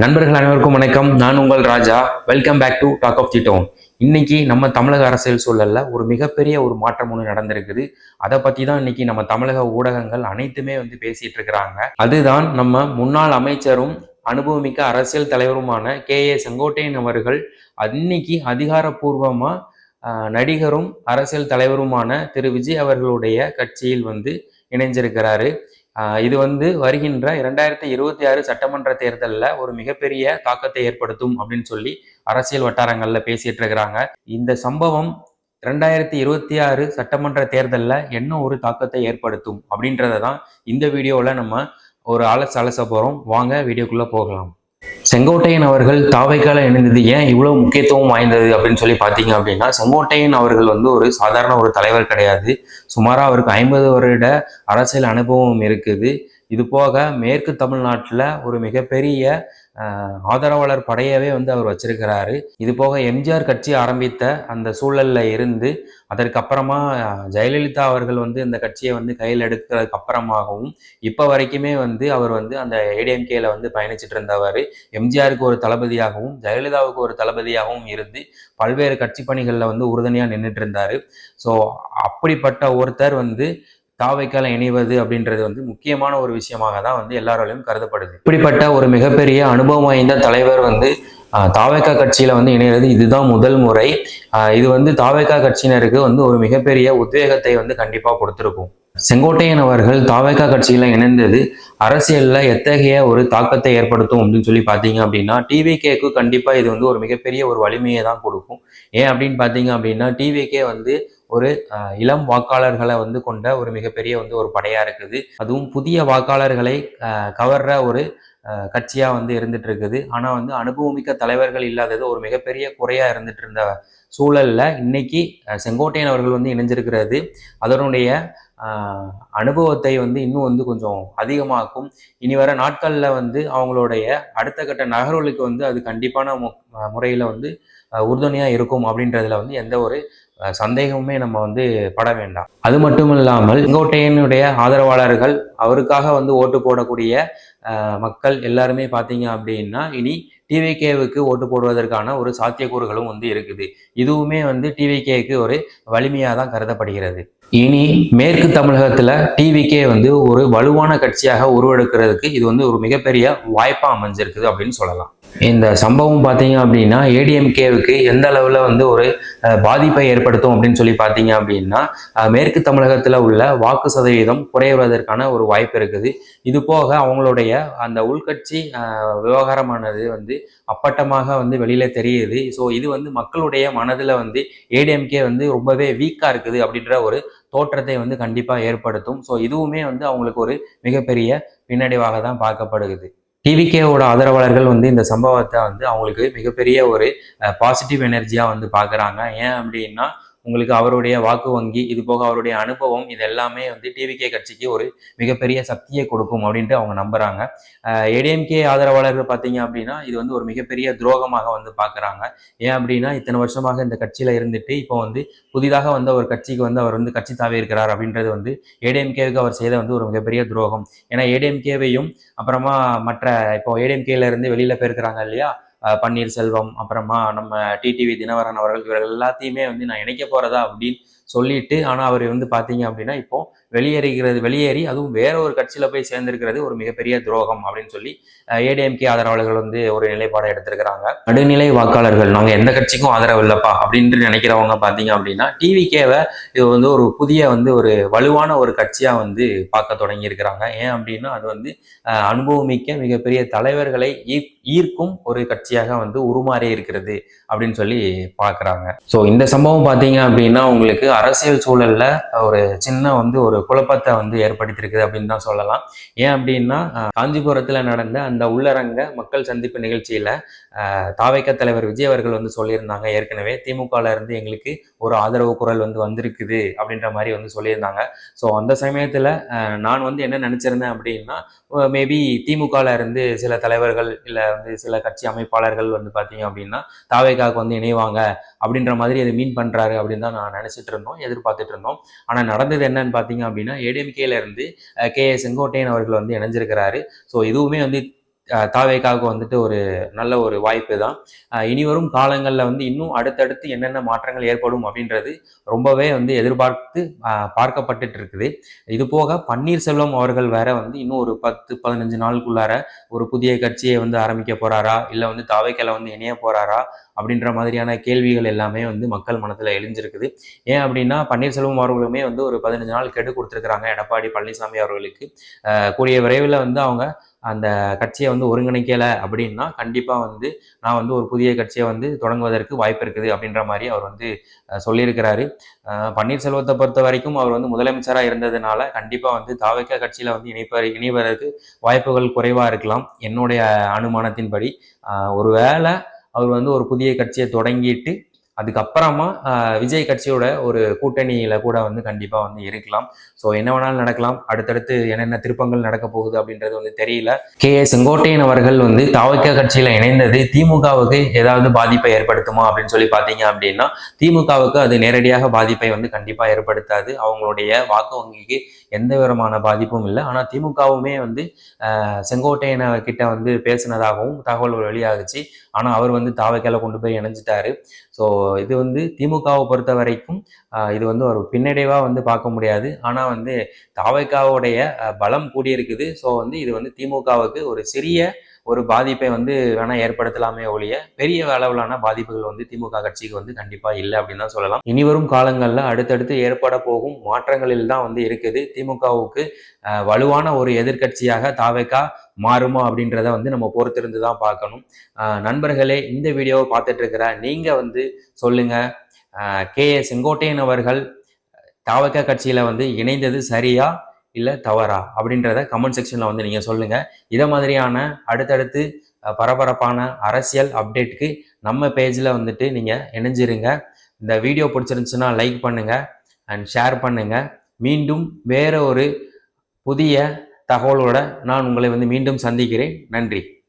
நண்பர்கள் அனைவருக்கும் வணக்கம். நான் உங்கள் Raja. Welcome back to talk of the town இன்னைக்கு நம்ம தமிழக அரசியல் சூழலில் ஒரு மிகப்பெரிய ஒரு மாற்றம் ஒன்று நடந்திருக்குது. அதை பற்றி தான் இன்னைக்கு நம்ம தமிழக ஊடகங்கள் அனைத்துமே வந்து பேசிட்டு இருக்கிறாங்க. அதுதான் நம்ம முன்னாள் அமைச்சரும் அனுபவமிக்க அரசியல் தலைவருமான கே. ஏ. செங்கோட்டையன் அவர்கள் அன்னைக்கு அதிகாரப்பூர்வமாக ஆஹ், நடிகரும் அரசியல் தலைவருமான திரு. விஜய் அவர்களுடைய கட்சியில் வந்து இணைஞ்சிருக்கிறாரு. இது வந்து வருகின்ற இரண்டாயிரத்தி இருபத்தி ஆறு சட்டமன்ற தேர்தலில் ஒரு மிகப்பெரிய தாக்கத்தை ஏற்படுத்தும் அப்படின்னு சொல்லி அரசியல் வட்டாரங்களில் பேசிட்டு இருக்கிறாங்க. இந்த சம்பவம் ரெண்டாயிரத்தி இருபத்தி ஆறு சட்டமன்ற தேர்தலில் என்ன ஒரு தாக்கத்தை ஏற்படுத்தும் அப்படின்றத தான் இந்த வீடியோவில் நம்ம ஒரு அலச அலச போகிறோம் வாங்க வீடியோக்குள்ளே போகலாம். செங்கோட்டையன் அவர்கள் தாவைக்கால இணைந்தது ஏன் இவ்வளவு முக்கியத்துவம் வாய்ந்தது அப்படின்னு சொல்லி பார்த்தீங்க அப்படின்னா செங்கோட்டையன் அவர்கள் வந்து ஒரு சாதாரண ஒரு தலைவர் கிடையாது. சுமாராக அவருக்கு ஐம்பது வருட அரசியல் அனுபவம் இருக்குது. இது போக மேற்கு தமிழ்நாட்டில் ஒரு மிகப்பெரிய ஆதரவாளர் படையவே வந்து அவர் வச்சிருக்கிறாரு. இது போக எம்ஜிஆர் கட்சி ஆரம்பித்த அந்த சூழலில் இருந்து அதற்கப்புறமா ஜெயலலிதா அவர்கள் வந்து இந்த கட்சியை வந்து கையில் எடுக்கிறதுக்கு அப்புறமாகவும் இப்போ வரைக்குமே வந்து அவர் வந்து அந்த ஏடிஎம்கேல வந்து பயணிச்சிட்டு இருந்தவர். எம்ஜிஆருக்கு ஒரு தளபதியாகவும் ஜெயலலிதாவுக்கு ஒரு தளபதியாகவும் இருந்து பல்வேறு கட்சி பணிகளில் வந்து உறுதுணையாக நின்றுட்டு இருந்தார். ஸோ அப்படிப்பட்ட ஒருத்தர் வந்து தாவைக்கால இணைவது அப்படின்றது வந்து முக்கியமான ஒரு விஷயமாக தான் வந்து எல்லாராலையும் கருதப்படுது. இப்படிப்பட்ட ஒரு மிகப்பெரிய அனுபவம் வாய்ந்த தலைவர் வந்து தாவேக்கா கட்சியில வந்து இணைகிறது இதுதான் முதல் முறை. இது வந்து தாவேக்கா கட்சியினருக்கு வந்து ஒரு மிகப்பெரிய உத்வேகத்தை வந்து கண்டிப்பா கொடுத்துருக்கும். செங்கோட்டையன் அவர்கள் தாவேக்கா கட்சியில இணைந்தது அரசியல்ல எத்தகைய ஒரு தாக்கத்தை ஏற்படுத்தும் அப்படின்னு சொல்லி பார்த்தீங்க அப்படின்னா டிவிகேக்கு கண்டிப்பா இது வந்து ஒரு மிகப்பெரிய ஒரு வலிமையை தான் கொடுக்கும். ஏன் அப்படின்னு பார்த்தீங்க அப்படின்னா டிவிகே வந்து ஒரு இளம் வாக்காளர்களை வந்து கொண்ட ஒரு மிகப்பெரிய வந்து ஒரு படையா இருக்குது. அதுவும் புதிய வாக்காளர்களை கவர்ற ஒரு கட்சியாக கட்சியா வந்து இருந்துட்டு இருக்குது ஆனா வந்து அனுபவமிக்க தலைவர்கள் இல்லாதது ஒரு மிகப்பெரிய குறையா இருந்துட்டு இருந்த சூழல்ல இன்னைக்கு செங்கோட்டையன் அவர்கள் வந்து இணைஞ்சிருக்கிறது. அதனுடைய அனுபவத்தை வந்து இன்னும் வந்து கொஞ்சம் அதிகமாக்கும். இனி வர நாட்களில் வந்து அவங்களுடைய அடுத்த கட்ட நகர்வுகளுக்கு வந்து அது கண்டிப்பான மு- வந்து உறுதுணையாக இருக்கும் அப்படின்றதுல வந்து எந்த ஒரு சந்தேகமே சந்தேகமுமே நம்ம வந்து பட வேண்டாம். அது மட்டும் இல்லாமல் செங்கோட்டையனுடைய ஆதரவாளர்கள் அவருக்காக வந்து ஓட்டு போடக்கூடிய மக்கள் எல்லாருமே பார்த்தீங்க அப்படின்னா இனி டிவிகேவுக்கு ஓட்டு போடுவதற்கான ஒரு சாத்தியக்கூறுகளும் வந்து இருக்குது. இதுவுமே வந்து டிவிகேக்கு ஒரு வலிமையாக தான் கருதப்படுகிறது. இனி மேற்கு தமிழகத்தில் டிவிகே வந்து ஒரு வலுவான கட்சியாக உருவெடுக்கிறதுக்கு இது வந்து ஒரு மிகப்பெரிய வாய்ப்பாக அமைஞ்சிருக்குது அப்படின்னு சொல்லலாம். இந்த சம்பவம் பார்த்தீங்க அப்படின்னா ஏடிஎம்கேவுக்கு எந்த அளவில் வந்து ஒரு பாதிப்பை ஏற்படுத்தும் அப்படின்னு சொல்லி பார்த்தீங்க அப்படின்னா மேற்கு தமிழகத்தில் உள்ள வாக்கு சதவீதம் குறைவதற்கான ஒரு வாய்ப்பு இருக்குது. இது போக அவங்களுடைய அந்த உள்கட்சி விவகாரமானது வந்து அப்பட்டமாக வந்து வெளியில் தெரியுது. ஸோ இது வந்து மக்களுடைய மனதில் வந்து ஏடிஎம்கே வந்து ரொம்பவே வீக்காக இருக்குது அப்படின்ற ஒரு தோற்றத்தை வந்து கண்டிப்பாக ஏற்படுத்தும். ஸோ இதுவுமே வந்து அவங்களுக்கு ஒரு மிகப்பெரிய பின்னடைவாக தான் பார்க்கப்படுகிறது. டிவிகேவோட ஆதரவாளர்கள் வந்து இந்த சம்பவத்தை வந்து அவங்களுக்கு மிகப்பெரிய ஒரு பாசிட்டிவ் எனர்ஜியாக வந்து பார்க்குறாங்க. ஏன் அப்படின்னா உங்களுக்கு அவருடைய வாக்கு வங்கி இது போக அவருடைய அனுபவம் இது எல்லாமே வந்து டிவிகே கட்சிக்கு ஒரு மிகப்பெரிய சக்தியை கொடுக்கும் அப்படின்ட்டு அவங்க நம்புறாங்க. ஏடிஎம்கே ஆதரவாளர்கள் பார்த்தீங்க அப்படின்னா இது வந்து ஒரு மிகப்பெரிய துரோகமாக வந்து பார்க்குறாங்க. ஏன் அப்படின்னா இத்தனை வருஷமாக இந்த கட்சியில் இருந்துட்டு இப்போ வந்து புதிதாக வந்த ஒரு கட்சிக்கு வந்து அவர் வந்து கட்சி தாவி இருக்கிறார் அப்படின்றது வந்து ஏடிஎம்கேவுக்கு அவர் செய்த வந்து ஒரு மிகப்பெரிய துரோகம். ஏன்னா ஏடிஎம்கேவையும் அப்புறமா மற்ற இப்போ ஏடிஎம்கேல இருந்து வெளியில போயிருக்கிறாங்க இல்லையா பன்னீர்செல்வம் அப்புறமா நம்ம டிடிவி தினவரன் அவர்கள் இவர்கள் எல்லாத்தையுமே வந்து நான் இணைக்க போறதா அப்படின்னு சொல்லிட்டு ஆனால் அவர் வந்து பார்த்தீங்க அப்படின்னா இப்போ வெளியேறுகிறது வெளியேறி அதுவும் வேற ஒரு கட்சியில போய் சேர்ந்திருக்கிறது ஒரு மிகப்பெரிய துரோகம் அப்படின்னு சொல்லி ஏடிஎம்கே ஆதரவாளர்கள் வந்து ஒரு நிலைப்பாடை எடுத்திருக்கிறாங்க. நடுநிலை வாக்காளர்கள் நாங்கள் எந்த கட்சிக்கும் ஆதரவு இல்லைப்பா அப்படின்ட்டு நினைக்கிறவங்க பார்த்தீங்க அப்படின்னா டிவிகேவை இது வந்து ஒரு புதிய வந்து ஒரு வலுவான ஒரு கட்சியாக வந்து பார்க்க தொடங்கியிருக்கிறாங்க. ஏன் அப்படின்னா அது வந்து அனுபவமிக்க மிகப்பெரிய தலைவர்களை ஈர்- ஈர்க்கும் ஒரு கட்சியாக வந்து உருமாறி இருக்கிறது அப்படின்னு சொல்லி பார்க்குறாங்க. ஸோ இந்த சம்பவம் பார்த்தீங்க அப்படின்னா உங்களுக்கு அரசியல் சூழலில் ஒரு சின்ன வந்து ஒரு குழப்பத்தை வந்து ஏற்படுத்தியிருக்குது அப்படின்னு தான் சொல்லலாம். ஏன் அப்படின்னா காஞ்சிபுரத்தில் நடந்த அந்த உள்ளரங்க மக்கள் சந்திப்பு நிகழ்ச்சியில் தாவைக்க தலைவர் விஜய் அவர்கள் வந்து சொல்லியிருந்தாங்க. ஏற்கனவே திமுகல இருந்து எங்களுக்கு ஒரு ஆதரவு குரல் வந்து வந்திருக்குது அப்படின்ற மாதிரி வந்து சொல்லியிருந்தாங்க. ஸோ அந்த சமயத்தில் நான் வந்து என்ன நினச்சிருந்தேன் அப்படின்னா மேபி திமுகல இருந்து சில தலைவர்கள் இல்லை வந்து சில கட்சி அமைப்பாளர்கள் வந்து பார்த்தீங்க அப்படின்னா அமெரிக்காவுக்கு வந்து இணைவாங்க அப்படின்ற மாதிரி அதை மீன் பண்ணுறாரு அப்படின்னு தான் நான் நினச்சிட்டு இருந்தோம் எதிர்பார்த்துட்டு இருந்தோம். ஆனால் நடந்தது என்னன்னு பார்த்தீங்க அப்படின்னா ஏடிஎம்கேல இருந்து கே ஏ செங்கோட்டையன் அவர்கள் வந்து இணைஞ்சிருக்கிறாரு. ஸோ இதுவுமே வந்து தாவேக்காவுக்கு வந்துட்டு ஒரு நல்ல ஒரு வாய்ப்பு தான். இனிவரும் இனி வரும் காலங்களில் வந்து இன்னும் அடுத்தடுத்து என்னென்ன மாற்றங்கள் ஏற்படும் அப்படின்றது ரொம்பவே வந்து எதிர்பார்த்து பார்க்கப்பட்டுட்டு இருக்குது. இது போக பன்னீர்செல்வம் அவர்கள் வேற வந்து இன்னும் ஒரு பத்து பதினஞ்சு நாளுக்குள்ளார ஒரு புதிய கட்சியை வந்து ஆரம்பிக்க போறாரா? இல்லை வந்து தாவைக்கல வந்து இணைய போறாரா? அப்படின்ற மாதிரியான கேள்விகள் எல்லாமே வந்து மக்கள் மனத்தில் எழுஞ்சிருக்குது. ஏன் அப்படின்னா பன்னீர்செல்வம் அவர்களுமே வந்து ஒரு பதினஞ்சு நாள் கெடு கொடுத்துருக்குறாங்க. எடப்பாடி பழனிசாமி அவர்களுக்கு. கூடிய விரைவில் வந்து அவங்க அந்த கட்சியை வந்து ஒருங்கிணைக்கலை அப்படின்னா கண்டிப்பாக வந்து நான் வந்து ஒரு புதிய கட்சியை வந்து தொடங்குவதற்கு வாய்ப்பு இருக்குது அப்படின்ற மாதிரி அவர் வந்து சொல்லியிருக்கிறாரு. பன்னீர்செல்வத்தை பொறுத்த வரைக்கும் அவர் வந்து முதலமைச்சராக இருந்ததுனால கண்டிப்பாக வந்து தாவக கட்சியில் வந்து இணைப்ப இணைவதற்கு வாய்ப்புகள் குறைவாக இருக்கலாம். என்னுடைய அனுமானத்தின்படி ஒருவேளை அவர் வந்து ஒரு புதிய கட்சியை தொடங்கிட்டு அதுக்கப்புறமா விஜய் கட்சியோட ஒரு கூட்டணியில கூட வந்து கண்டிப்பா வந்து இருக்கலாம். ஸோ என்ன வேணாலும் நடக்கலாம். அடுத்தடுத்து என்னென்ன திருப்பங்கள் நடக்க போகுது அப்படின்றது வந்து தெரியல. கே ஏ செங்கோட்டையன் அவர்கள் வந்து தாவக கட்சியில இணைந்தது திமுகவுக்கு ஏதாவது பாதிப்பை ஏற்படுத்துமா அப்படின்னு சொல்லி பார்த்தீங்க அப்படின்னா திமுகவுக்கு அது நேரடியாக பாதிப்பை வந்து கண்டிப்பா ஏற்படுத்தாது. அவங்களுடைய வாக்கு வங்கிக்கு எந்த விதமான பாதிப்பும் இல்லை. ஆனால் திமுகவுமே வந்து செங்கோட்டையனை கிட்ட வந்து பேசினதாகவும் தகவல் வெளியாகுச்சு. ஆனால் அவர் வந்து தாவைக்கால கொண்டு போய் இணைஞ்சிட்டாரு. ஸோ இது வந்து திமுகவை பொறுத்த வரைக்கும் இது வந்து ஒரு பின்னடைவாக வந்து பார்க்க முடியாது. ஆனால் வந்து தாவைக்காவுடைய பலம் கூடியிருக்குது. ஸோ வந்து இது வந்து திமுகவுக்கு ஒரு சிறிய ஒரு பாதிப்பை வந்து வேணால் ஏற்படுத்தலாமே ஒழிய பெரிய அளவிலான பாதிப்புகள் வந்து திமுக கட்சிக்கு வந்து கண்டிப்பாக இல்லை அப்படின்னு தான் சொல்லலாம். இனி வரும் காலங்களில் அடுத்தடுத்து ஏற்பட போகும் மாற்றங்களில் தான் வந்து இருக்குது. திமுகவுக்கு வலுவான ஒரு எதிர்க்கட்சியாக தாவேக்கா மாறுமா அப்படின்றத வந்து நம்ம பொறுத்திருந்து தான் பார்க்கணும் நண்பர்களே இந்த வீடியோவை பார்த்துட்டு இருக்கிற நீங்கள் வந்து சொல்லுங்கள் கே. ஏ. செங்கோட்டையன் அவர்கள் தாவக்க கட்சியில் வந்து இணைந்தது சரியா இல்லை தவறா அப்படின்றத கமெண்ட் செக்ஷனில் வந்து நீங்கள் சொல்லுங்கள் இதை மாதிரியான அடுத்தடுத்து பரபரப்பான அரசியல் அப்டேட்டுக்கு நம்ம பேஜில் வந்துட்டு நீங்கள் இணைஞ்சிருங்க. இந்த வீடியோ பிடிச்சிருந்துச்சுன்னா லைக் பண்ணுங்கள் அண்ட் ஷேர் பண்ணுங்கள் மீண்டும் வேற ஒரு புதிய தகவலோட நான் உங்களை வந்து மீண்டும் சந்திக்கிறேன். நன்றி.